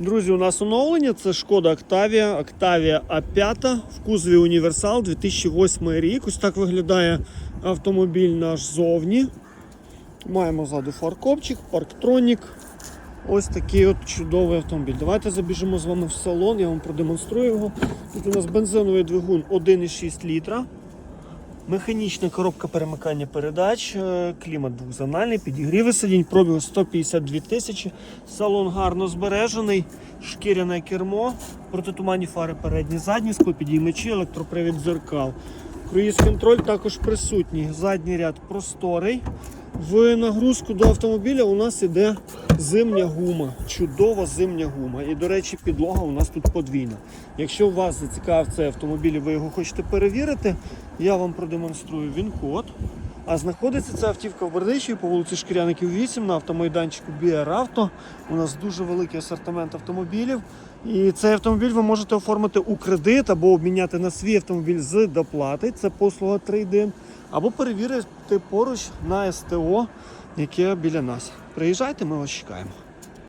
Друзі, у нас оновлення це шкода Octavia, Octavia A5 в кузові Універсал 2008 рік. Ось так виглядає автомобіль наш зовні. Маємо ззаду фаркопчик, парктронік. Ось такий от чудовий автомобіль. Давайте забіжимо з вами в салон, я вам продемонструю його. Тут у нас бензиновий двигун 1,6 літра. Механічна коробка перемикання передач, е, клімат двохзональний, підігріви сидінь, пробіг 152 тисячі, салон гарно збережений, шкіряне кермо, протитуманні фари передні, задні, склопідіймачі, електропривід дзеркал. Круїз контроль також присутній. Задній ряд просторий. В нагрузку до автомобіля у нас іде зимня гума, чудова зимня гума. І, до речі, підлога у нас тут подвійна. Якщо вас зацікавив цей автомобіль і ви його хочете перевірити, я вам продемонструю він-код. А знаходиться ця автівка в Бердичеві по вулиці Шкіряників 8 на автомайданчику Auto. У нас дуже великий асортимент автомобілів. І цей автомобіль ви можете оформити у кредит або обміняти на свій автомобіль з доплати. Це послуга трейдин. Або перевірити поруч на СТО, яке біля нас. Приїжджайте, ми вас чекаємо.